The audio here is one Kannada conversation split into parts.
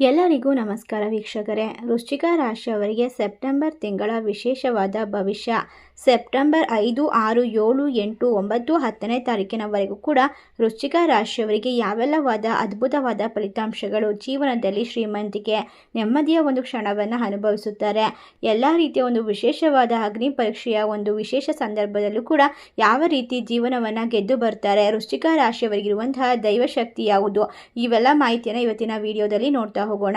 ಎಲ್ಲರಿಗೂ ನಮಸ್ಕಾರ ವೀಕ್ಷಕರೇ. ವೃಶ್ಚಿಕ ರಾಶಿಯವರಿಗೆ ಸೆಪ್ಟೆಂಬರ್ ತಿಂಗಳ ವಿಶೇಷವಾದ ಭವಿಷ್ಯ. ಸೆಪ್ಟೆಂಬರ್ ಐದು, ಆರು, ಏಳು, ಎಂಟು, ಒಂಬತ್ತು, ಹತ್ತನೇ ತಾರೀಕಿನವರೆಗೂ ಕೂಡ ವೃಶ್ಚಿಕ ರಾಶಿಯವರಿಗೆ ಯಾವೆಲ್ಲವಾದ ಅದ್ಭುತವಾದ ಫಲಿತಾಂಶಗಳು ಜೀವನದಲ್ಲಿ ಶ್ರೀಮಂತಿಕೆ ನೆಮ್ಮದಿಯ ಒಂದು ಕ್ಷಣವನ್ನು ಅನುಭವಿಸುತ್ತಾರೆ. ಎಲ್ಲ ರೀತಿಯ ಒಂದು ವಿಶೇಷವಾದ ಅಗ್ನಿ ಪರೀಕ್ಷೆಯ ಒಂದು ವಿಶೇಷ ಸಂದರ್ಭದಲ್ಲೂ ಕೂಡ ಯಾವ ರೀತಿ ಜೀವನವನ್ನು ಗೆದ್ದು ಬರ್ತಾರೆ, ವೃಶ್ಚಿಕ ರಾಶಿಯವರಿಗಿರುವಂತಹ ದೈವಶಕ್ತಿ ಯಾವುದು, ಇವೆಲ್ಲ ಮಾಹಿತಿಯನ್ನು ಇವತ್ತಿನ ವಿಡಿಯೋದಲ್ಲಿ ನೋಡ್ತಾ ಹೋಗೋಣ.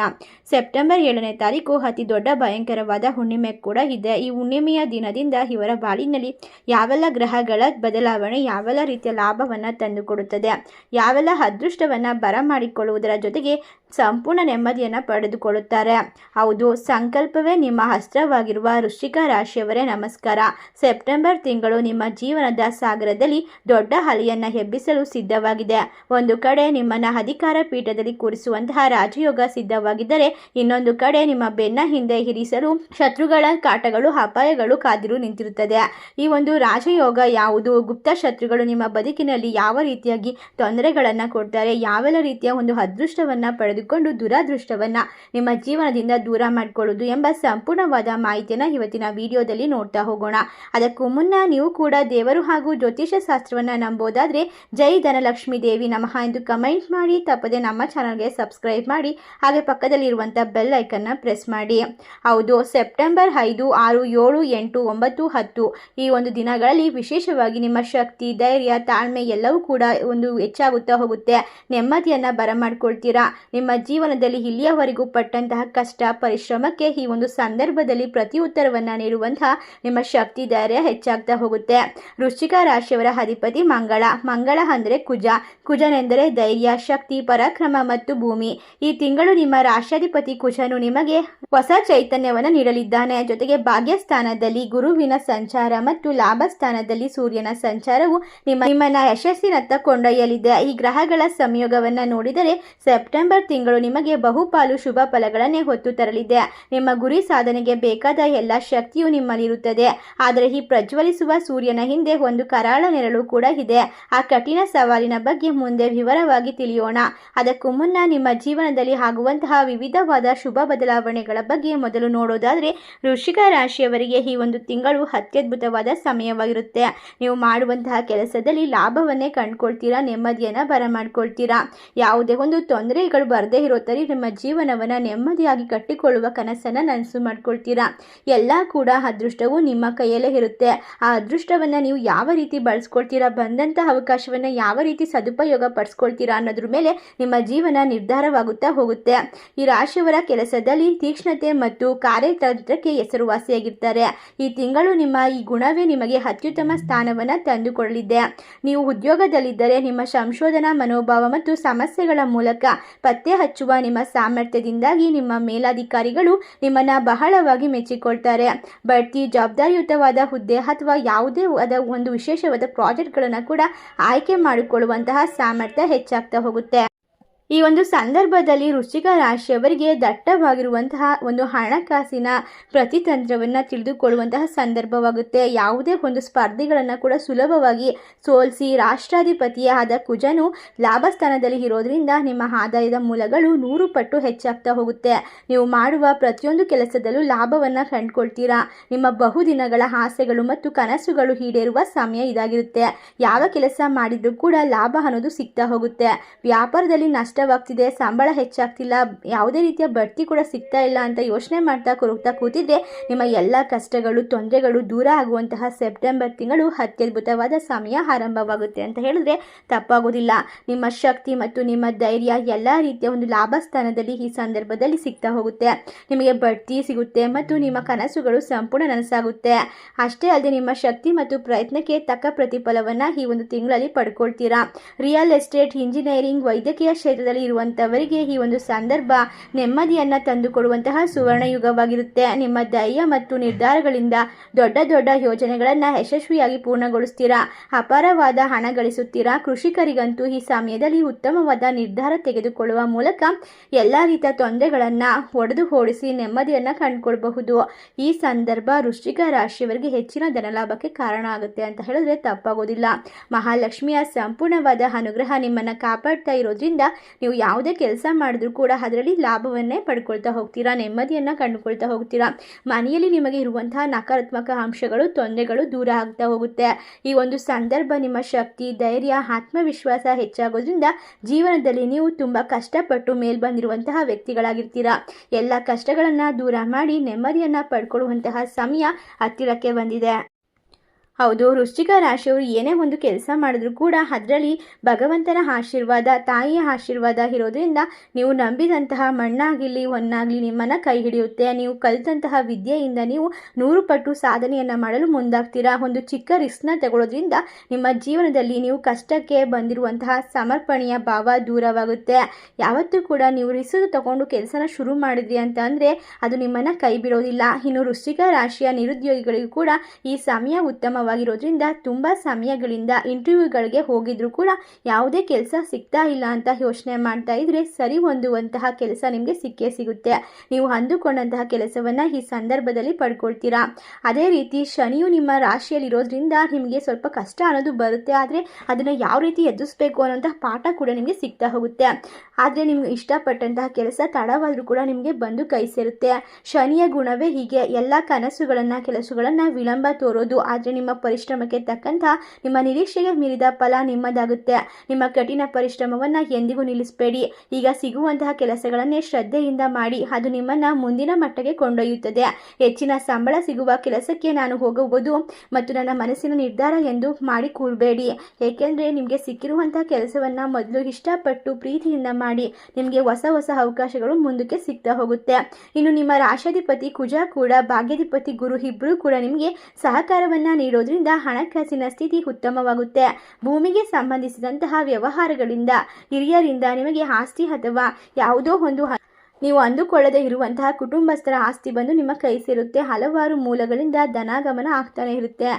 ಸೆಪ್ಟೆಂಬರ್ ಏಳನೇ ತಾರೀಕು ಅತಿ ದೊಡ್ಡ ಭಯಂಕರವಾದ ಹುಣ್ಣಿಮೆ ಕೂಡ ಇದೆ. ಈ ಹುಣ್ಣಿಮೆಯ ದಿನದಿಂದ ಇವರ ಬಾಳಿನಲ್ಲಿ ಯಾವೆಲ್ಲ ಗ್ರಹಗಳ ಬದಲಾವಣೆ ಯಾವೆಲ್ಲ ರೀತಿಯ ಲಾಭವನ್ನು ತಂದುಕೊಡುತ್ತದೆ ಯಾವೆಲ್ಲ ಅದೃಷ್ಟವನ್ನು ಬರಮಾಡಿಕೊಳ್ಳುವುದರ ಜೊತೆಗೆ ಸಂಪೂರ್ಣ ನೆಮ್ಮದಿಯನ್ನು ಪಡೆದುಕೊಳ್ಳುತ್ತಾರೆ. ಹೌದು, ಸಂಕಲ್ಪವೇ ನಿಮ್ಮ ಅಸ್ತ್ರವಾಗಿರುವ ವೃಶ್ಚಿಕ ರಾಶಿಯವರೇ ನಮಸ್ಕಾರ. ಸೆಪ್ಟೆಂಬರ್ ತಿಂಗಳು ನಿಮ್ಮ ಜೀವನದ ಸಾಗರದಲ್ಲಿ ದೊಡ್ಡ ಅಲೆಯನ್ನು ಎಬ್ಬಿಸಲು ಸಿದ್ಧವಾಗಿದೆ. ಒಂದು ಕಡೆ ನಿಮ್ಮನ್ನು ಅಧಿಕಾರ ಪೀಠದಲ್ಲಿ ಕೂರಿಸುವಂತಹ ರಾಜಯೋಗ ಸಿದ್ಧವಾಗಿದ್ದರೆ, ಇನ್ನೊಂದು ಕಡೆ ನಿಮ್ಮ ಬೆನ್ನ ಹಿಂದೆ ಇರಿಸಲು ಶತ್ರುಗಳ ಕಾಟಗಳು, ಅಪಾಯಗಳು ಕಾದಿರು ನಿಂತಿರುತ್ತದೆ. ಈ ಒಂದು ರಾಜಯೋಗ ಯಾವುದು? ಗುಪ್ತ ಶತ್ರುಗಳು ನಿಮ್ಮ ಬದುಕಿನಲ್ಲಿ ಯಾವ ರೀತಿಯಾಗಿ ತೊಂದರೆಗಳನ್ನು ಕೊಡ್ತಾರೆ? ಯಾವೆಲ್ಲ ರೀತಿಯ ಒಂದು ಅದೃಷ್ಟವನ್ನು ಪಡೆದುಕೊಂಡು ದುರಾದೃಷ್ಟವನ್ನು ನಿಮ್ಮ ಜೀವನದಿಂದ ದೂರ ಮಾಡಿಕೊಳ್ಳುವುದು ಎಂಬ ಸಂಪೂರ್ಣವಾದ ಮಾಹಿತಿಯನ್ನು ಇವತ್ತಿನ ವಿಡಿಯೋದಲ್ಲಿ ನೋಡ್ತಾ ಹೋಗೋಣ. ಅದಕ್ಕೂ ಮುನ್ನ ನೀವು ಕೂಡ ದೇವರು ಹಾಗೂ ಜ್ಯೋತಿಷ ಶಾಸ್ತ್ರವನ್ನು ನಂಬೋದಾದರೆ ಜೈ ಧನಲಕ್ಷ್ಮಿ ದೇವಿ ನಮಃ ಎಂದು ಕಮೆಂಟ್ ಮಾಡಿ, ತಪ್ಪದೆ ನಮ್ಮ ಚಾನಲ್ಗೆ ಸಬ್ಸ್ಕ್ರೈಬ್ ಮಾಡಿ, ಹಾಗೆ ಪಕ್ಕದಲ್ಲಿರುವಂಥ ಬೆಲ್ ಐಕನ್ನ ಪ್ರೆಸ್ ಮಾಡಿ. ಹೌದು, ಸೆಪ್ಟೆಂಬರ್ ಐದು, ಆರು, ಏಳು, ಎಂಟು, ಒಂಬತ್ತು, ಹತ್ತು ಈ ಒಂದು ದಿನಗಳಲ್ಲಿ ವಿಶೇಷವಾಗಿ ನಿಮ್ಮ ಶಕ್ತಿ, ಧೈರ್ಯ, ತಾಳ್ಮೆ ಎಲ್ಲವೂ ಕೂಡ ಒಂದು ಹೆಚ್ಚಾಗುತ್ತಾ ಹೋಗುತ್ತೆ. ನೆಮ್ಮದಿಯನ್ನು ಬರಮಾಡ್ಕೊಳ್ತೀರಾ? ನಿಮ್ಮ ಜೀವನದಲ್ಲಿ ಇಲ್ಲಿಯವರೆಗೂ ಪಟ್ಟಂತಹ ಕಷ್ಟ, ಪರಿಶ್ರಮಕ್ಕೆ ಈ ಒಂದು ಸಂದರ್ಭದಲ್ಲಿ ಪ್ರತಿ ಉತ್ತರವನ್ನು ನೀಡುವಂತಹ ನಿಮ್ಮ ಶಕ್ತಿ ಧೈರ್ಯ ಹೆಚ್ಚಾಗ್ತಾ ಹೋಗುತ್ತೆ. ವೃಶ್ಚಿಕ ರಾಶಿಯವರ ಅಧಿಪತಿ ಮಂಗಳ. ಮಂಗಳ ಅಂದರೆ ಕುಜ. ಕುಜನೆಂದರೆ ಧೈರ್ಯ, ಶಕ್ತಿ, ಪರಾಕ್ರಮ ಮತ್ತು ಭೂಮಿ. ಈ ತಿಂಗಳು ನಿಮ್ಮ ರಾಷ್ಟ್ರಾಧಿಪತಿ ಕುಜನು ನಿಮಗೆ ಹೊಸ ಚೈತನ್ಯವನ್ನು ನೀಡಲಿದ್ದಾನೆ. ಜೊತೆಗೆ ಭಾಗ್ಯಸ್ಥಾನದಲ್ಲಿ ಗುರುವಿನ ಸಂಚಾರ ಮತ್ತು ಲಾಭ ಸ್ಥಾನದಲ್ಲಿ ಸೂರ್ಯನ ಸಂಚಾರವು ನಿಮ್ಮ ನಿಮ್ಮನ್ನ ಯಶಸ್ಸಿನತ್ತ ಕೊಂಡೊಯ್ಯಲಿದೆ. ಈ ಗ್ರಹಗಳ ಸಂಯೋಗವನ್ನು ನೋಡಿದರೆ ಸೆಪ್ಟೆಂಬರ್ ತಿಂಗಳು ನಿಮಗೆ ಬಹುಪಾಲು ಶುಭ ಫಲಗಳನ್ನೇ ಹೊತ್ತು ತರಲಿದೆ. ನಿಮ್ಮ ಗುರಿ ಸಾಧನೆಗೆ ಬೇಕಾದ ಎಲ್ಲ ಶಕ್ತಿಯು ನಿಮ್ಮಲ್ಲಿರುತ್ತದೆ. ಆದರೆ ಈ ಪ್ರಜ್ವಲಿಸುವ ಸೂರ್ಯನ ಹಿಂದೆ ಒಂದು ಕರಾಳ ನೆರಳು ಕೂಡ ಇದೆ. ಆ ಕಠಿಣ ಸವಾಲಿನ ಬಗ್ಗೆ ಮುಂದೆ ವಿವರವಾಗಿ ತಿಳಿಯೋಣ. ಅದಕ್ಕೂ ಮುನ್ನ ನಿಮ್ಮ ಜೀವನದಲ್ಲಿ ಆಗುವಂತಹ ವಿವಿಧವಾದ ಶುಭ ಬದಲಾವಣೆಗಳ ಬಗ್ಗೆ ಮೊದಲು ನೋಡೋದಾದರೆ, ವೃಶ್ಚಿಕ ರಾಶಿಯವರಿಗೆ ಈ ಒಂದು ತಿಂಗಳು ಅತ್ಯದ್ಭುತವಾದ ಸಮಯವಾಗಿರುತ್ತೆ. ನೀವು ಮಾಡುವಂತಹ ಕೆಲಸದಲ್ಲಿ ಲಾಭವನ್ನೇ ಕಂಡುಕೊಳ್ತೀರಾ, ನೆಮ್ಮದಿಯನ್ನು ಬರಮಾಡ್ಕೊಳ್ತೀರಾ? ಯಾವುದೇ ಒಂದು ತೊಂದರೆಗಳು ಬರದೇ ಇರೋ ಥರ ನಿಮ್ಮ ಜೀವನವನ್ನು ನೆಮ್ಮದಿಯಾಗಿ ಕಟ್ಟಿಕೊಳ್ಳುವ ಕನಸನ್ನು ನನಸು ಮಾಡ್ಕೊಳ್ತೀರಾ? ಎಲ್ಲ ಕೂಡ ಅದೃಷ್ಟವು ನಿಮ್ಮ ಕೈಯಲ್ಲೇ ಇರುತ್ತೆ. ಆ ಅದೃಷ್ಟವನ್ನು ನೀವು ಯಾವ ರೀತಿ ಬಳಸ್ಕೊಳ್ತೀರಾ? ಬಂದಂಥ ಅವಕಾಶವನ್ನು ಯಾವ ರೀತಿ ಸದುಪಯೋಗ ಪಡಿಸ್ಕೊಳ್ತೀರಾ ಅನ್ನೋದ್ರ ಮೇಲೆ ನಿಮ್ಮ ಜೀವನ ನಿರ್ಧಾರವಾಗುತ್ತಾ ಹೋಗುತ್ತೆ. ಈ ರಾಶಿಯವರ ಕೆಲಸದಲ್ಲಿ ತೀಕ್ಷ್ಣತೆ ಮತ್ತು ಕಾರ್ಯತಂತ್ರಕ್ಕೆ ಹೆಸರುವಾಸಿಯಾಗಿರ್ತಾರೆ. ಈ ತಿಂಗಳು ನಿಮ್ಮ ಈ ಗುಣವೇ ನಿಮಗೆ ಅತ್ಯುತ್ತಮ ಸ್ಥಾನವನ್ನು ತಂದುಕೊಳ್ಳಲಿದೆ ನೀವು ಉದ್ಯೋಗದಲ್ಲಿದ್ದರೆ ನಿಮ್ಮ ಸಂಶೋಧನಾ ಮನೋಭಾವ ಮತ್ತು ಸಮಸ್ಯೆಗಳ ಮೂಲಕ ಪತ್ತೆ ಹಚ್ಚುವ ನಿಮ್ಮ ಸಾಮರ್ಥ್ಯದಿಂದಾಗಿ ನಿಮ್ಮ ಮೇಲಾಧಿಕಾರಿಗಳು ನಿಮ್ಮನ್ನ ಬಹಳವಾಗಿ ಮೆಚ್ಚಿಕೊಳ್ತಾರೆ. ಬಡ್ತಿ ಜವಾಬ್ದಾರಿಯುತವಾದ ಹುದ್ದೆ ಅಥವಾ ಯಾವುದೇ ಆದ ಒಂದು ವಿಶೇಷವಾದ ಪ್ರಾಜೆಕ್ಟ್ಗಳನ್ನು ಕೂಡ ಆಯ್ಕೆ ಮಾಡಿಕೊಳ್ಳುವಂತಹ ಸಾಮರ್ಥ್ಯ ಹೆಚ್ಚಾಗ್ತಾ ಹೋಗುತ್ತೆ. ಈ ಒಂದು ಸಂದರ್ಭದಲ್ಲಿ ವೃಶ್ಚಿಕ ರಾಶಿಯವರಿಗೆ ದಟ್ಟವಾಗಿರುವಂತಹ ಒಂದು ಹಣಕಾಸಿನ ಪ್ರತಿತಂತ್ರವನ್ನು ತಿಳಿದುಕೊಳ್ಳುವಂತಹ ಸಂದರ್ಭವಾಗುತ್ತೆ. ಯಾವುದೇ ಒಂದು ಸ್ಪರ್ಧೆಗಳನ್ನು ಕೂಡ ಸುಲಭವಾಗಿ ಸೋಲಿಸಿ ರಾಷ್ಟ್ರಾಧಿಪತಿಯ ಆದ ಕುಜನು ಲಾಭ ಸ್ಥಾನದಲ್ಲಿ ಇರೋದ್ರಿಂದ ನಿಮ್ಮ ಆದಾಯದ ಮೂಲಗಳು ನೂರು ಪಟ್ಟು ಹೆಚ್ಚಾಗ್ತಾ ಹೋಗುತ್ತೆ. ನೀವು ಮಾಡುವ ಪ್ರತಿಯೊಂದು ಕೆಲಸದಲ್ಲೂ ಲಾಭವನ್ನು ಕಂಡುಕೊಳ್ತೀರಾ? ನಿಮ್ಮ ಬಹುದಿನಗಳ ಆಸೆಗಳು ಮತ್ತು ಕನಸುಗಳು ಈಡೇರುವ ಸಮಯ ಇದಾಗಿರುತ್ತೆ. ಯಾವ ಕೆಲಸ ಮಾಡಿದರೂ ಕೂಡ ಲಾಭ ಅನ್ನೋದು ಸಿಗ್ತಾ ಹೋಗುತ್ತೆ. ವ್ಯಾಪಾರದಲ್ಲಿ ನಷ್ಟವಾಗ್ತಿದೆ ಸಂಬಳ ಹೆಚ್ಚಾಗ್ತಿಲ್ಲ, ಯಾವುದೇ ರೀತಿಯ ಬಡ್ತಿ ಕೂಡ ಸಿಗ್ತಾ ಇಲ್ಲ ಅಂತ ಯೋಚನೆ ಮಾಡ್ತಾ ಕೊರಗ್ತಾ ಕೂತಿದ್ರೆ ನಿಮ್ಮ ಎಲ್ಲ ಕಷ್ಟಗಳು, ತೊಂದರೆಗಳು ದೂರ ಆಗುವಂತಹ ಸೆಪ್ಟೆಂಬರ್ ತಿಂಗಳು ಅತ್ಯದ್ಭುತವಾದ ಸಮಯ ಆರಂಭವಾಗುತ್ತೆ ಅಂತ ಹೇಳಿದ್ರೆ ತಪ್ಪಾಗೋದಿಲ್ಲ. ನಿಮ್ಮ ಶಕ್ತಿ ಮತ್ತು ನಿಮ್ಮ ಧೈರ್ಯ ಎಲ್ಲ ರೀತಿಯ ಒಂದು ಲಾಭ ಸ್ಥಾನದಲ್ಲಿ ಈ ಸಂದರ್ಭದಲ್ಲಿ ಸಿಗ್ತಾ ಹೋಗುತ್ತೆ. ನಿಮಗೆ ಬಡ್ತಿ ಸಿಗುತ್ತೆ ಮತ್ತು ನಿಮ್ಮ ಕನಸುಗಳು ಸಂಪೂರ್ಣ ನನಸಾಗುತ್ತೆ. ಅಷ್ಟೇ ಅಲ್ಲದೆ ನಿಮ್ಮ ಶಕ್ತಿ ಮತ್ತು ಪ್ರಯತ್ನಕ್ಕೆ ತಕ್ಕ ಪ್ರತಿಫಲವನ್ನು ಈ ಒಂದು ತಿಂಗಳಲ್ಲಿ ಪಡ್ಕೊಳ್ತೀರಾ. ರಿಯಲ್ ಎಸ್ಟೇಟ್ ಇಂಜಿನಿಯರಿಂಗ್ ವೈದ್ಯಕೀಯ ಕ್ಷೇತ್ರದಲ್ಲಿ ಇರುವಂಥವರಿಗೆ ಈ ಒಂದು ಸಂದರ್ಭ ನೆಮ್ಮದಿಯನ್ನು ತಂದುಕೊಡುವಂತಹ ಸುವರ್ಣ ಯುಗವಾಗಿರುತ್ತೆ ನಿಮ್ಮ ಧೈರ್ಯ ಮತ್ತು ನಿರ್ಧಾರಗಳಿಂದ ದೊಡ್ಡ ದೊಡ್ಡ ಯೋಜನೆಗಳನ್ನು ಯಶಸ್ವಿಯಾಗಿ ಪೂರ್ಣಗೊಳಿಸ್ತೀರಾ? ಅಪಾರವಾದ ಹಣ ಗಳಿಸುತ್ತೀರಾ? ಕೃಷಿಕರಿಗಂತೂ ಈ ಸಮಯದಲ್ಲಿ ಉತ್ತಮವಾದ ನಿರ್ಧಾರ ತೆಗೆದುಕೊಳ್ಳುವ ಮೂಲಕ ಎಲ್ಲ ರೀತಿಯ ತೊಂದರೆಗಳನ್ನು ಒಡೆದು ಓಡಿಸಿ ನೆಮ್ಮದಿಯನ್ನು ಕಂಡುಕೊಳ್ಬಹುದು. ಈ ಸಂದರ್ಭ ವೃಶ್ಚಿಕ ರಾಶಿಯವರಿಗೆ ಹೆಚ್ಚಿನ ಧನಲಾಭಕ್ಕೆ ಕಾರಣ ಆಗುತ್ತೆ ಅಂತ ಹೇಳಿದ್ರೆ ತಪ್ಪಾಗೋದಿಲ್ಲ. ಮಹಾಲಕ್ಷ್ಮಿಯ ಸಂಪೂರ್ಣವಾದ ಅನುಗ್ರಹ ನಿಮ್ಮನ್ನು ಕಾಪಾಡ್ತಾ ಇರೋದ್ರಿಂದ ನೀವು ಯಾವುದೇ ಕೆಲಸ ಮಾಡಿದ್ರೂ ಕೂಡ ಅದರಲ್ಲಿ ಲಾಭವನ್ನೇ ಪಡ್ಕೊಳ್ತಾ ಹೋಗ್ತೀರಾ, ನೆಮ್ಮದಿಯನ್ನು ಕಂಡುಕೊಳ್ತಾ ಹೋಗ್ತೀರಾ? ಮನೆಯಲ್ಲಿ ನಿಮಗೆ ಇರುವಂತಹ ನಕಾರಾತ್ಮಕ ಅಂಶಗಳು, ತೊಂದರೆಗಳು ದೂರ ಆಗ್ತಾ ಹೋಗುತ್ತೆ. ಈ ಒಂದು ಸಂದರ್ಭ ನಿಮ್ಮ ಶಕ್ತಿ, ಧೈರ್ಯ, ಆತ್ಮವಿಶ್ವಾಸ ಹೆಚ್ಚಾಗೋದ್ರಿಂದ ಜೀವನದಲ್ಲಿ ನೀವು ತುಂಬ ಕಷ್ಟಪಟ್ಟು ಮೇಲ್ ಬಂದಿರುವಂತಹ ವ್ಯಕ್ತಿಗಳಾಗಿರ್ತೀರಾ. ಎಲ್ಲ ಕಷ್ಟಗಳನ್ನು ದೂರ ಮಾಡಿ ನೆಮ್ಮದಿಯನ್ನು ಪಡ್ಕೊಳ್ಳುವಂತಹ ಸಮಯ ಹತ್ತಿರಕ್ಕೆ ಬಂದಿದೆ. ಹೌದು, ವೃಶ್ಚಿಕ ರಾಶಿಯವರು ಏನೇ ಒಂದು ಕೆಲಸ ಮಾಡಿದ್ರು ಕೂಡ ಅದರಲ್ಲಿ ಭಗವಂತನ ಆಶೀರ್ವಾದ, ತಾಯಿಯ ಆಶೀರ್ವಾದ ಇರೋದ್ರಿಂದ ನೀವು ನಂಬಿದಂತಹ ಮಣ್ಣಾಗಿರಲಿ ಹೊನ್ನಾಗಲಿ ನಿಮ್ಮನ್ನು ಕೈ ಹಿಡಿಯುತ್ತೆ. ನೀವು ಕಲಿತಂತಹ ವಿದ್ಯೆಯಿಂದ ನೀವು ನೂರು ಪಟ್ಟು ಸಾಧನೆಯನ್ನು ಮಾಡಲು ಮುಂದಾಗ್ತೀರಾ? ಒಂದು ಚಿಕ್ಕ ರಿಸ್ಕ್ನ ತಗೊಳ್ಳೋದ್ರಿಂದ ನಿಮ್ಮ ಜೀವನದಲ್ಲಿ ನೀವು ಕಷ್ಟಕ್ಕೆ ಬಂದಿರುವಂತಹ ಸಮರ್ಪಣೆಯ ಭಾವ ದೂರವಾಗುತ್ತೆ. ಯಾವತ್ತೂ ಕೂಡ ನೀವು ರಿಸ್ಕ್ ತಗೊಂಡು ಕೆಲಸನ ಶುರು ಮಾಡಿದ್ರಿ ಅಂತ ಅಂದರೆ ಅದು ನಿಮ್ಮನ್ನು ಕೈ ಬಿಡೋದಿಲ್ಲ. ಇನ್ನು ವೃಶ್ಚಿಕ ರಾಶಿಯ ನಿರುದ್ಯೋಗಿಗಳಿಗೂ ಕೂಡ ಈ ಸಮಯ ಉತ್ತಮವಾಗಿರೋದ್ರಿಂದ ತುಂಬ ಸಮಯಗಳಿಂದ ಇಂಟರ್ವ್ಯೂಗಳಿಗೆ ಹೋಗಿದ್ರು ಕೂಡ ಯಾವುದೇ ಕೆಲಸ ಸಿಗ್ತಾ ಇಲ್ಲ ಅಂತ ಯೋಚನೆ ಮಾಡ್ತಾ ಇದ್ರೆ ಸರಿ ಹೊಂದುವಂತಹ ಕೆಲಸ ನಿಮಗೆ ಸಿಕ್ಕೇ ಸಿಗುತ್ತೆ. ನೀವು ಅಂದುಕೊಂಡಂತಹ ಕೆಲಸವನ್ನು ಈ ಸಂದರ್ಭದಲ್ಲಿ ಪಡ್ಕೊಳ್ತೀರಾ. ಅದೇ ರೀತಿ ಶನಿಯು ನಿಮ್ಮ ರಾಶಿಯಲ್ಲಿರೋದ್ರಿಂದ ನಿಮಗೆ ಸ್ವಲ್ಪ ಕಷ್ಟ ಅನ್ನೋದು ಬರುತ್ತೆ. ಆದರೆ ಅದನ್ನು ಯಾವ ರೀತಿ ಎದುರಿಸ್ಬೇಕು ಅನ್ನೋಂತಹ ಪಾಠ ಕೂಡ ನಿಮಗೆ ಸಿಗ್ತಾ ಹೋಗುತ್ತೆ. ಆದರೆ ನಿಮ್ಗೆ ಇಷ್ಟಪಟ್ಟಂತಹ ಕೆಲಸ ತಡವಾದರೂ ಕೂಡ ನಿಮಗೆ ಬಂದು ಕೈ ಸೇರುತ್ತೆ. ಶನಿಯ ಗುಣವೇ ಹೀಗೆ ಎಲ್ಲ ಕನಸುಗಳನ್ನು, ಕೆಲಸಗಳನ್ನು ವಿಳಂಬ ತೋರೋದು. ಆದರೆ ನಿಮ್ಮ ಪರಿಶ್ರಮಕ್ಕೆ ತಕ್ಕಂಥ ನಿಮ್ಮ ನಿರೀಕ್ಷೆಗೆ ಮೀರಿದ ಫಲ ನಿಮ್ಮದಾಗುತ್ತೆ. ನಿಮ್ಮ ಕಠಿಣ ಪರಿಶ್ರಮವನ್ನು ಎಂದಿಗೂ ನಿಲ್ಲಿಸಬೇಡಿ. ಈಗ ಸಿಗುವಂತಹ ಕೆಲಸಗಳನ್ನೇ ಶ್ರದ್ಧೆಯಿಂದ ಮಾಡಿ, ಅದು ನಿಮ್ಮನ್ನು ಮುಂದಿನ ಮಟ್ಟಕ್ಕೆ ಕೊಂಡೊಯ್ಯುತ್ತದೆ. ಹೆಚ್ಚಿನ ಸಂಬಳ ಸಿಗುವ ಕೆಲಸಕ್ಕೆ ನಾನು ಹೋಗುವುದು ಮತ್ತು ನನ್ನ ಮನಸ್ಸಿನ ನಿರ್ಧಾರ ಎಂದು ಮಾಡಿ ಕೂರಬೇಡಿ. ಏಕೆಂದರೆ ನಿಮಗೆ ಸಿಕ್ಕಿರುವಂತಹ ಕೆಲಸವನ್ನು ಮೊದಲು ಇಷ್ಟಪಟ್ಟು ಪ್ರೀತಿಯಿಂದ ಮಾಡಿ ನಿಮಗೆ ಹೊಸ ಹೊಸ ಅವಕಾಶಗಳು ಮುಂದಕ್ಕೆ ಸಿಗ್ತಾ ಹೋಗುತ್ತೆ. ಇನ್ನು ನಿಮ್ಮ ರಾಶಾಧಿಪತಿ ಕುಜ ಕೂಡ ಭಾಗ್ಯಾಧಿಪತಿ ಗುರು ಇಬ್ಬರೂ ಕೂಡ ನಿಮಗೆ ಸಹಕಾರವನ್ನ ನೀಡೋದ್ರಿಂದ ಹಣಕಾಸಿನ ಸ್ಥಿತಿ ಉತ್ತಮವಾಗುತ್ತೆ. ಭೂಮಿಗೆ ಸಂಬಂಧಿಸಿದಂತಹ ವ್ಯವಹಾರಗಳಿಂದ ಹಿರಿಯರಿಂದ ನಿಮಗೆ ಆಸ್ತಿ ಅಥವಾ ಯಾವುದೋ ಒಂದು ನೀವು ಅಂದುಕೊಳ್ಳದೆ ಇರುವಂತಹ ಕುಟುಂಬಸ್ಥರ ಆಸ್ತಿ ಬಂದು ನಿಮ್ಮ ಕೈ ಸೇರುತ್ತೆ. ಹಲವಾರು ಮೂಲಗಳಿಂದ ಧನಾಗಮನ ಆಗ್ತಾನೆ ಇರುತ್ತೆ.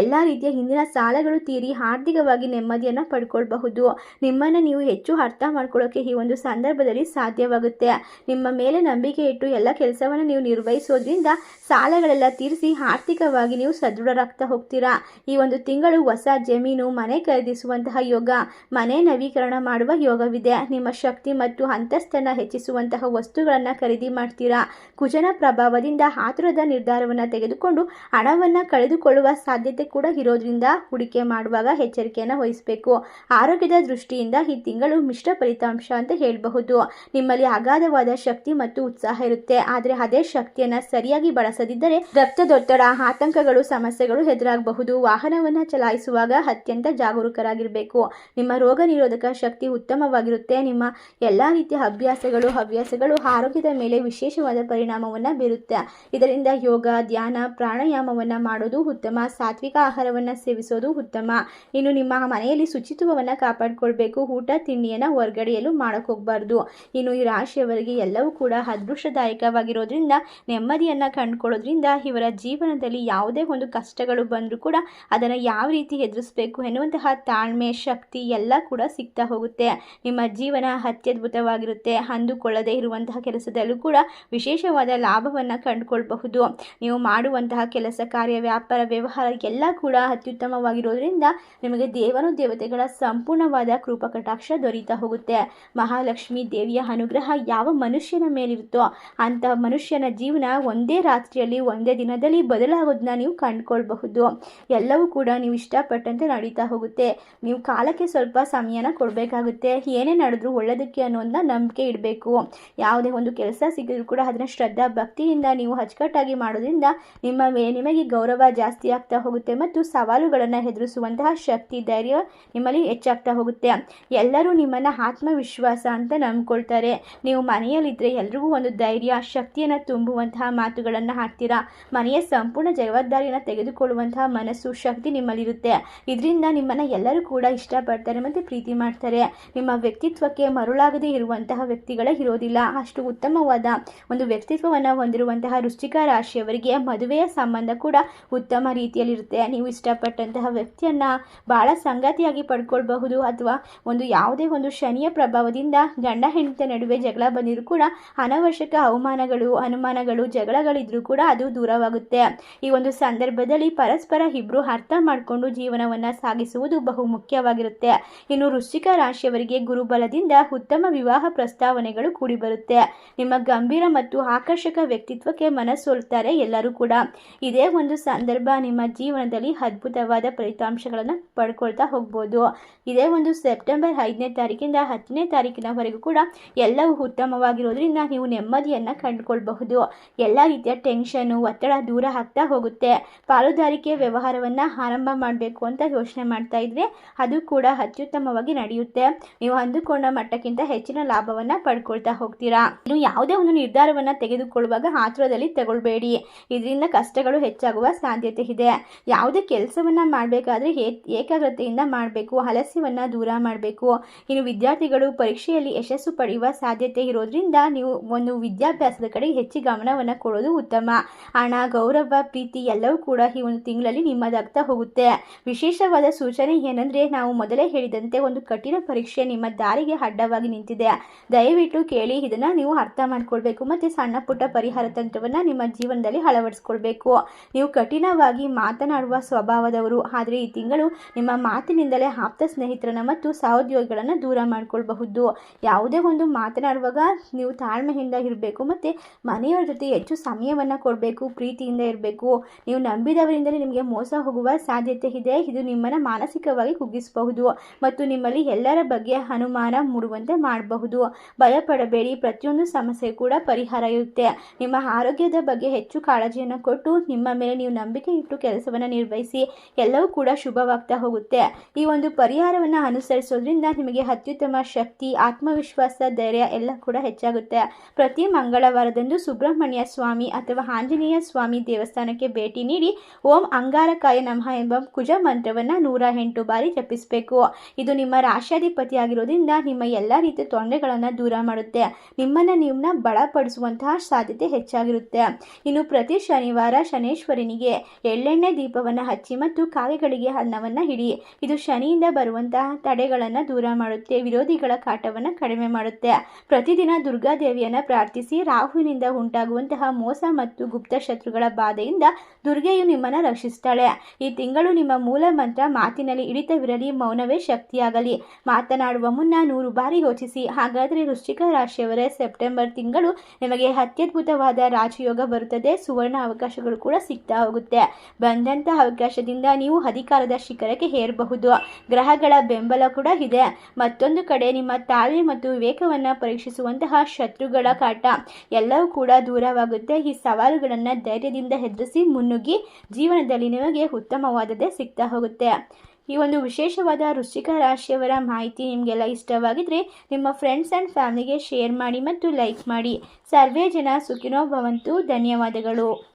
ಎಲ್ಲ ರೀತಿಯ ಹಿಂದಿನ ಸಾಲಗಳು ತೀರಿ ಆರ್ಥಿಕವಾಗಿ ನೆಮ್ಮದಿಯನ್ನು ಪಡ್ಕೊಳ್ಬಹುದು. ನಿಮ್ಮನ್ನು ನೀವು ಹೆಚ್ಚು ಅರ್ಥ ಮಾಡ್ಕೊಳ್ಳೋಕೆ ಈ ಒಂದು ಸಂದರ್ಭದಲ್ಲಿ ಸಾಧ್ಯವಾಗುತ್ತೆ. ನಿಮ್ಮ ಮೇಲೆ ನಂಬಿಕೆ ಇಟ್ಟು ಎಲ್ಲ ಕೆಲಸವನ್ನು ನೀವು ನಿರ್ವಹಿಸೋದ್ರಿಂದ ಸಾಲಗಳೆಲ್ಲ ತೀರಿಸಿ ಆರ್ಥಿಕವಾಗಿ ನೀವು ಸದೃಢರಾಗ್ತಾ ಹೋಗ್ತೀರಾ. ಈ ಒಂದು ತಿಂಗಳು ಹೊಸ ಜಮೀನು, ಮನೆ ಖರೀದಿಸುವಂತಹ ಯೋಗ, ಮನೆ ನವೀಕರಣ ಮಾಡುವ ಯೋಗವಿದೆ. ನಿಮ್ಮ ಶಕ್ತಿ ಮತ್ತು ಅಂತಸ್ತನ್ನು ಹೆಚ್ಚಿಸುವಂತಹ ವಸ್ತುಗಳನ್ನು ಖರೀದಿ ಮಾಡ್ತೀರಾ? ಕುಜನ ಪ್ರಭಾವದಿಂದ ಆತುರದ ನಿರ್ಧಾರವನ್ನು ತೆಗೆದುಕೊಂಡು ಹಣವನ್ನು ಕಳೆದುಕೊಳ್ಳುವ ಸಾಧ್ಯತೆ ಕೂಡ ಇರೋದ್ರಿಂದ ಹೂಡಿಕೆ ಮಾಡುವಾಗ ಎಚ್ಚರಿಕೆಯನ್ನು ವಹಿಸಬೇಕು. ಆರೋಗ್ಯದ ದೃಷ್ಟಿಯಿಂದ ಈ ತಿಂಗಳು ಮಿಶ್ರ ಫಲಿತಾಂಶ ಅಂತ ಹೇಳಬಹುದು. ನಿಮ್ಮಲ್ಲಿ ಅಗಾಧವಾದ ಶಕ್ತಿ ಮತ್ತು ಉತ್ಸಾಹ ಇರುತ್ತೆ. ಆದರೆ ಅದೇ ಶಕ್ತಿಯನ್ನು ಸರಿಯಾಗಿ ಬಳಸದಿದ್ದರೆ ರಕ್ತದೊತ್ತಡ, ಆತಂಕಗಳು, ಸಮಸ್ಯೆಗಳು ಎದುರಾಗಬಹುದು. ವಾಹನವನ್ನು ಚಲಾಯಿಸುವಾಗ ಅತ್ಯಂತ ಜಾಗರೂಕರಾಗಿರಬೇಕು. ನಿಮ್ಮ ರೋಗ ನಿರೋಧಕ ಶಕ್ತಿ ಉತ್ತಮವಾಗಿರುತ್ತೆ. ನಿಮ್ಮ ಎಲ್ಲ ರೀತಿಯ ಅಭ್ಯಾಸಗಳು, ಹವ್ಯಾಸಗಳು ಆರೋಗ್ಯದ ಮೇಲೆ ವಿಶೇಷವಾದ ಪರಿಣಾಮವನ್ನು ಬೀರುತ್ತೆ. ಇದರಿಂದ ಯೋಗ, ಧ್ಯಾನ, ಪ್ರಾಣಾಯಾಮವನ್ನು ಮಾಡೋದು ಉತ್ತಮ. ಸಾತ್ವಿಕ ಆಹಾರವನ್ನು ಸೇವಿಸೋದು ಉತ್ತಮ. ಇನ್ನು ನಿಮ್ಮ ಮನೆಯಲ್ಲಿ ಶುಚಿತ್ವವನ್ನು ಕಾಪಾಡಿಕೊಳ್ಬೇಕು. ಊಟ, ತಿಂಡಿಯನ್ನು ಹೊರಗಡೆಯಲು ಹೋಗಬಾರ್ದು. ಇನ್ನು ಈ ರಾಶಿಯವರಿಗೆ ಎಲ್ಲವೂ ಕೂಡ ಅದೃಷ್ಟದಾಯಕವಾಗಿರೋದ್ರಿಂದ, ನೆಮ್ಮದಿಯನ್ನು ಕಂಡುಕೊಳ್ಳೋದ್ರಿಂದ, ಇವರ ಜೀವನದಲ್ಲಿ ಯಾವುದೇ ಒಂದು ಕಷ್ಟಗಳು ಬಂದರೂ ಕೂಡ ಅದನ್ನು ಯಾವ ರೀತಿ ಎದುರಿಸಬೇಕು ಎನ್ನುವಂತಹ ತಾಳ್ಮೆ, ಶಕ್ತಿ ಎಲ್ಲ ಕೂಡ ಸಿಗ್ತಾ ಹೋಗುತ್ತೆ. ನಿಮ್ಮ ಜೀವನ ಅತ್ಯದ್ಭುತವಾಗಿರುತ್ತೆ. ಅಂದುಕೊಳ್ಳದೇ ಇರುವಂತಹ ಕೆಲಸದಲ್ಲೂ ಕೂಡ ವಿಶೇಷವಾದ ಲಾಭವನ್ನು ಕಂಡುಕೊಳ್ಬಹುದು. ನೀವು ಮಾಡುವಂತಹ ಕೆಲಸ, ಕಾರ್ಯ, ವ್ಯಾಪಾರ, ವ್ಯವಹಾರ ಎಲ್ಲ ಕೂಡ ಅತ್ಯುತ್ತಮವಾಗಿರೋದ್ರಿಂದ ನಿಮಗೆ ದೇವನು ದೇವತೆಗಳ ಸಂಪೂರ್ಣವಾದ ಕೃಪಕಟಾಕ್ಷ ದೊರೀತಾ ಹೋಗುತ್ತೆ. ಮಹಾಲಕ್ಷ್ಮಿ ದೇವಿಯ ಅನುಗ್ರಹ ಯಾವ ಮನುಷ್ಯನ ಮೇಲಿರುತ್ತೋ ಅಂಥ ಮನುಷ್ಯನ ಜೀವನ ಒಂದೇ ರಾತ್ರಿಯಲ್ಲಿ, ಒಂದೇ ದಿನದಲ್ಲಿ ಬದಲಾಗೋದನ್ನ ನೀವು ಕಂಡುಕೊಳ್ಬಹುದು. ಎಲ್ಲವೂ ಕೂಡ ನೀವು ಇಷ್ಟಪಟ್ಟಂತೆ ನಡೀತಾ ಹೋಗುತ್ತೆ. ನೀವು ಕಾಲಕ್ಕೆ ಸ್ವಲ್ಪ ಸಮಯನ ಕೊಡಬೇಕಾಗುತ್ತೆ. ಏನೇ ನಡೆದ್ರೂ ಒಳ್ಳೆದಕ್ಕೆ ಅನ್ನೋದನ್ನ ನಂಬಿಕೆ ಇಡಬೇಕು. ಯಾವುದೇ ಒಂದು ಕೆಲಸ ಸಿಗಿದ್ರು ಕೂಡ ಅದನ್ನು ಶ್ರದ್ಧಾ ಭಕ್ತಿಯಿಂದ ನೀವು ಅಚ್ಚುಕಟ್ಟಾಗಿ ಮಾಡೋದ್ರಿಂದ ನಿಮ್ಮ ಮೇ ನಿಮಗೆ ಗೌರವ ಜಾಸ್ತಿ ಆಗ್ತಾ ಹೋಗುತ್ತೆ ಮತ್ತು ಸವಾಲುಗಳನ್ನು ಎದುರಿಸುವಂತಹ ಶಕ್ತಿ, ಧೈರ್ಯ ನಿಮ್ಮಲ್ಲಿ ಹೆಚ್ಚಾಗ್ತಾ ಹೋಗುತ್ತೆ. ಎಲ್ಲರೂ ನಿಮ್ಮನ್ನು ಆತ್ಮವಿಶ್ವಾಸ ಅಂತ ನಂಬ್ಕೊಳ್ತಾರೆ. ನೀವು ಮನೆಯಲ್ಲಿದ್ದರೆ ಎಲ್ರಿಗೂ ಒಂದು ಧೈರ್ಯ, ಶಕ್ತಿಯನ್ನು ತುಂಬುವಂತಹ ಮಾತುಗಳನ್ನು ಹಾಕ್ತೀರಾ ಮನೆಯ ಸಂಪೂರ್ಣ ಜವಾಬ್ದಾರಿಯನ್ನು ತೆಗೆದುಕೊಳ್ಳುವಂತಹ ಮನಸ್ಸು, ಶಕ್ತಿ ನಿಮ್ಮಲ್ಲಿರುತ್ತೆ. ಇದರಿಂದ ನಿಮ್ಮನ್ನು ಎಲ್ಲರೂ ಕೂಡ ಇಷ್ಟಪಡ್ತಾರೆ ಮತ್ತು ಪ್ರೀತಿ ಮಾಡ್ತಾರೆ. ನಿಮ್ಮ ವ್ಯಕ್ತಿತ್ವಕ್ಕೆ ಮರುಳಾಗದೇ ಇರುವಂತಹ ವ್ಯಕ್ತಿಗಳೇ ಇರೋದಿಲ್ಲ. ಅಷ್ಟು ಉತ್ತಮವಾದ ಒಂದು ವ್ಯಕ್ತಿತ್ವವನ್ನು ಹೊಂದಿರುವಂತಹ ವೃಶ್ಚಿಕ ರಾಶಿಯವರಿಗೆ ಮದುವೆಯ ಸಂಬಂಧ ಕೂಡ ಉತ್ತಮ ರೀತಿಯಲ್ಲಿರುತ್ತೆ. ನೀವು ಇಷ್ಟಪಟ್ಟಂತಹ ವ್ಯಕ್ತಿಯನ್ನು ಭಾಳ ಸಂಗಾತಿಯಾಗಿ ಪಡ್ಕೊಳ್ಬಹುದು ಅಥವಾ ಒಂದು ಯಾವುದೇ ಒಂದು ಶನಿಯ ಪ್ರಭಾವದಿಂದ ಗಂಡ ಹೆಂಡತಿ ನಡುವೆ ಜಗಳ ಬಂದಿದ್ರು ಕೂಡ ಅನವಶ್ಯಕ ಅವಮಾನಗಳು, ಅನುಮಾನಗಳು, ಜಗಳಗಳಿದ್ರೂ ಕೂಡ ಅದು ದೂರವಾಗುತ್ತೆ. ಈ ಒಂದು ಸಂದರ್ಭದಲ್ಲಿ ಪರಸ್ಪರ ಇಬ್ಬರು ಅರ್ಥ ಮಾಡಿಕೊಂಡು ಜೀವನವನ್ನು ಸಾಗಿಸುವುದು ಬಹು ಮುಖ್ಯವಾಗಿರುತ್ತೆ. ಇನ್ನು ವೃಶ್ಚಿಕ ರಾಶಿಯವರಿಗೆ ಗುರುಬಲದಿಂದ ಉತ್ತಮ ವಿವಾಹ ಪ್ರಸ್ತಾವನೆಗಳು ಕೂಡಿ ನಿಮ್ಮ ಗಂಭೀರ ಮತ್ತು ಆಕರ್ಷಕ ವ್ಯಕ್ತಿತ್ವಕ್ಕೆ ಮನಸೋಲ್ತಾರೆ ಎಲ್ಲರೂ ಕೂಡ. ಇದೇ ಒಂದು ಸಂದರ್ಭ ನಿಮ್ಮ ಜೀವನದಲ್ಲಿ ಅದ್ಭುತವಾದ ಫಲಿತಾಂಶಗಳನ್ನು ಪಡ್ಕೊಳ್ತಾ ಹೋಗ್ಬೋದು. ಇದೇ ಒಂದು ಸೆಪ್ಟೆಂಬರ್ ಐದನೇ ತಾರೀಕಿಂದ ಹತ್ತನೇ ತಾರೀಕಿನವರೆಗೂ ಕೂಡ ಎಲ್ಲವೂ ಉತ್ತಮವಾಗಿರೋದ್ರಿಂದ ನೀವು ನೆಮ್ಮದಿಯನ್ನು ಕಂಡುಕೊಳ್ಬಹುದು. ಎಲ್ಲ ರೀತಿಯ ಟೆನ್ಷನು, ಒತ್ತಡ ದೂರ ಆಗ್ತಾ ಹೋಗುತ್ತೆ. ಪಾಲುದಾರಿಕೆ ವ್ಯವಹಾರವನ್ನು ಆರಂಭ ಮಾಡಬೇಕು ಅಂತ ಯೋಚನೆ ಮಾಡ್ತಾ ಇದ್ರೆ ಅದು ಕೂಡ ಅತ್ಯುತ್ತಮವಾಗಿ ನಡೆಯುತ್ತೆ. ನೀವು ಅಂದುಕೊಂಡ ಮಟ್ಟಕ್ಕಿಂತ ಹೆಚ್ಚಿನ ಲಾಭವನ್ನು ಪಡ್ಕೊಳ್ತಾ ಹೋಗ್ತೀರಾ? ಇನ್ನು ಯಾವುದೇ ಒಂದು ನಿರ್ಧಾರವನ್ನು ತೆಗೆದುಕೊಳ್ಳುವಾಗ ಆತುರದಲ್ಲಿ ತಗೊಳ್ಬೇಡಿ. ಇದರಿಂದ ಕಷ್ಟಗಳು ಹೆಚ್ಚಾಗುವ ಸಾಧ್ಯತೆ ಇದೆ. ಯಾವುದೇ ಕೆಲಸವನ್ನು ಮಾಡಬೇಕಾದ್ರೆ ಏಕಾಗ್ರತೆಯಿಂದ ಮಾಡಬೇಕು ಹಲಸ್ಯವನ್ನ ದೂರ ಮಾಡಬೇಕು. ಇನ್ನು ವಿದ್ಯಾರ್ಥಿಗಳು ಪರೀಕ್ಷೆಯಲ್ಲಿ ಯಶಸ್ಸು ಪಡೆಯುವ ಸಾಧ್ಯತೆ ಇರೋದ್ರಿಂದ ನೀವು ಒಂದು ವಿದ್ಯಾಭ್ಯಾಸದ ಕಡೆ ಹೆಚ್ಚು ಗಮನವನ್ನು ಕೊಡೋದು ಉತ್ತಮ. ಹಣ, ಗೌರವ, ಪ್ರೀತಿ ಎಲ್ಲವೂ ಕೂಡ ಈ ಒಂದು ತಿಂಗಳಲ್ಲಿ ನಿಮ್ಮದಾಗ್ತಾ ಹೋಗುತ್ತೆ. ವಿಶೇಷವಾದ ಸೂಚನೆ ಏನಂದರೆ ನಾವು ಮೊದಲೇ ಹೇಳಿದಂತೆ ಒಂದು ಕಠಿಣ ಪರೀಕ್ಷೆ ನಿಮ್ಮ ದಾರಿಗೆ ಅಡ್ಡವಾಗಿ ನಿಂತಿದೆ. ದಯವಿಟ್ಟು ಕೇಳಿ, ಇದನ್ನು ನೀವು ಅರ್ಥ ಮಾಡ್ಕೊಳ್ಬೇಕು ಮತ್ತು ಸಣ್ಣ ಪುಟ್ಟ ಪರಿಹಾರ ತಂತ್ರವನ್ನು ನಿಮ್ಮ ಜೀವನದಲ್ಲಿ ಅಳವಡಿಸ್ಕೊಳ್ಬೇಕು. ನೀವು ಕಠಿಣವಾಗಿ ಮಾತನಾಡುವ ಸ್ವಭಾವದವರು, ಆದರೆ ಈ ತಿಂಗಳು ನಿಮ್ಮ ಮಾತಿನಿಂದಲೇ ಆಪ್ತ ಸ್ನೇಹಿತರನ್ನು ಮತ್ತು ಸಹೋದ್ಯೋಗಿಗಳನ್ನು ದೂರ ಮಾಡಿಕೊಳ್ಬಹುದು. ಯಾವುದೇ ಒಂದು ಮಾತನಾಡುವಾಗ ನೀವು ತಾಳ್ಮೆಯಿಂದ ಇರಬೇಕು ಮತ್ತು ಮನೆಯವರ ಜೊತೆ ಹೆಚ್ಚು ಸಮಯವನ್ನು ಕೊಡಬೇಕು, ಪ್ರೀತಿಯಿಂದ ಇರಬೇಕು. ನೀವು ನಂಬಿದವರಿಂದಲೇ ನಿಮಗೆ ಮೋಸ ಹೋಗುವ ಸಾಧ್ಯತೆ ಇದೆ. ಇದು ನಿಮ್ಮನ್ನು ಮಾನಸಿಕವಾಗಿ ಕುಗ್ಗಿಸಬಹುದು ಮತ್ತು ನಿಮ್ಮಲ್ಲಿ ಎಲ್ಲರ ಬಗ್ಗೆ ಅನುಮಾನ ಮೂಡುವಂತೆ ಮಾಡಬಹುದು. ಭಯಪಡಬೇಡಿ. ಪ್ರತಿಯೊಂದು ಸಮಸ್ಯೆ ಕೂಡ ಪರಿಹಾರ ಇರುತ್ತೆ. ನಿಮ್ಮ ಆರೋಗ್ಯದ ಬಗ್ಗೆ ಹೆಚ್ಚು ಕಾಳಜಿಯನ್ನು ಕೊಟ್ಟು ನಿಮ್ಮ ಮೇಲೆ ನೀವು ನಂಬಿಕೆ ಇಟ್ಟು ಕೆಲಸವನ್ನು ನಿರ್ವಹಿಸಿ, ಎಲ್ಲವೂ ಕೂಡ ಶುಭವಾಗ್ತಾ ಹೋಗುತ್ತೆ. ಈ ಒಂದು ಪರಿಹಾರವನ್ನು ಅನುಸರಿಸೋದ್ರಿಂದ ನಿಮಗೆ ಅತ್ಯುತ್ತಮ ಶಕ್ತಿ, ಆತ್ಮವಿಶ್ವಾಸ, ಧೈರ್ಯ ಎಲ್ಲ ಕೂಡ ಹೆಚ್ಚಾಗುತ್ತೆ. ಪ್ರತಿ ಮಂಗಳವಾರದಂದು ಸುಬ್ರಹ್ಮಣ್ಯ ಸ್ವಾಮಿ ಅಥವಾ ಆಂಜನೇಯ ಸ್ವಾಮಿ ದೇವಸ್ಥಾನಕ್ಕೆ ಭೇಟಿ ನೀಡಿ, ಓಂ ಅಂಗಾರಕಾಯ ನಮಃ ಎಂಬ ಕುಜ ಮಂತ್ರವನ್ನು ನೂರ ಎಂಟು ಬಾರಿ ಜಪಿಸಬೇಕು. ಇದು ನಿಮ್ಮ ರಾಶ್ಯಾಧಿಪತಿ ಆಗಿರೋದ್ರಿಂದ ನಿಮ್ಮ ಎಲ್ಲ ರೀತಿಯ ತೊಂದರೆಗಳನ್ನು ದೂರ ಮಾಡುತ್ತೆ. ನಿಮ್ಮನ್ನು ನಿಮ್ಮನ್ನ ಬಳಪಡಿಸುವಂತಹ ಸಾಧ್ಯತೆ ಹೆಚ್ಚಾಗಿರುತ್ತೆ. ಇನ್ನು ಪ್ರತಿ ಶನಿವಾರ ಶನೇಶ್ವರನಿಗೆ ಎಳ್ಳೆಣ್ಣೆ ದೀಪವನ್ನು ಹಚ್ಚಿ ಮತ್ತು ಕಾಗೆಗಳಿಗೆ ಅನ್ನವನ್ನು ಹಿಡಿ, ಇದು ಶನಿಯಿಂದ ಬರುವಂತಹ ತಡೆಗಳನ್ನು ದೂರ ಮಾಡುತ್ತೆ, ವಿರೋಧಿಗಳ ಕಾಟವನ್ನು ಕಡಿಮೆ ಮಾಡುತ್ತೆ. ಪ್ರತಿದಿನ ದುರ್ಗಾದೇವಿಯನ್ನು ಪ್ರಾರ್ಥಿಸಿ, ರಾಹುವಿನಿಂದ ಉಂಟಾಗುವಂತಹ ಮೋಸ ಮತ್ತು ಗುಪ್ತ ಶತ್ರುಗಳ ಬಾಧೆಯಿಂದ ದುರ್ಗೆಯು ನಿಮ್ಮನ್ನು ರಕ್ಷಿಸ್ತಾಳೆ. ಈ ತಿಂಗಳು ನಿಮ್ಮ ಮೂಲ ಮಂತ್ರ ಮಾತಿನಲ್ಲಿ ಹಿಡಿತವಿರಲಿ, ಮೌನವೇ ಶಕ್ತಿಯಾಗಲಿ. ಮಾತನಾಡುವ ಮುನ್ನ ನೂರು ಬಾರಿ ಯೋಚಿಸಿ, ಹಾಗಾದರೆ ವೃಶ್ಚಿಕ ರಾಶಿಯವರೇ ಸೆಪ್ಟೆಂಬರ್ ತಿಂಗಳು ನಿಮಗೆ ಅತ್ಯದ್ಭುತವಾದ ರಾಜಯೋಗ ಬರುತ್ತದೆ. ಸುವರ್ಣ ಅವಕಾಶಗಳು ಕೂಡ ಸಿಗ್ತಾ ಹೋಗುತ್ತೆ. ಬಂದಂಥ ಅವಕಾಶದಿಂದ ನೀವು ಅಧಿಕಾರದ ಶಿಖರಕ್ಕೆ ಏರಬಹುದು. ಗ್ರಹಗಳ ಬೆಂಬಲ ಕೂಡ ಇದೆ. ಮತ್ತೊಂದು ಕಡೆ ನಿಮ್ಮ ತಾಳ್ಮೆ ಮತ್ತು ವಿವೇಕವನ್ನು ಪರೀಕ್ಷಿಸುವಂತಹ ಶತ್ರುಗಳ ಕಾಟ. ಎಲ್ಲವೂ ಕೂಡ ದೂರವಾಗುತ್ತೆ. ಈ ಸವಾಲುಗಳನ್ನು ಧೈರ್ಯದಿಂದ ಎದುರಿಸಿ ಮುನ್ನುಗ್ಗಿ ಜೀವನದಲ್ಲಿ ನಿಮಗೆ ಉತ್ತಮವಾದದೇ ಸಿಗ್ತಾ ಹೋಗುತ್ತೆ. ಈ ಒಂದು ವಿಶೇಷವಾದ ವೃಶ್ಚಿಕ ರಾಶಿಯವರ ಮಾಹಿತಿ ನಿಮಗೆಲ್ಲ ಇಷ್ಟವಾಗಿದ್ದರೆ ನಿಮ್ಮ ಫ್ರೆಂಡ್ಸ್ ಆ್ಯಂಡ್ ಫ್ಯಾಮಿಲಿಗೆ ಶೇರ್ ಮಾಡಿ ಮತ್ತು ಲೈಕ್ ಮಾಡಿ. ಸರ್ವೇ ಜನ ಸುಖಿನೋ ಭವಂತು. ಧನ್ಯವಾದಗಳು.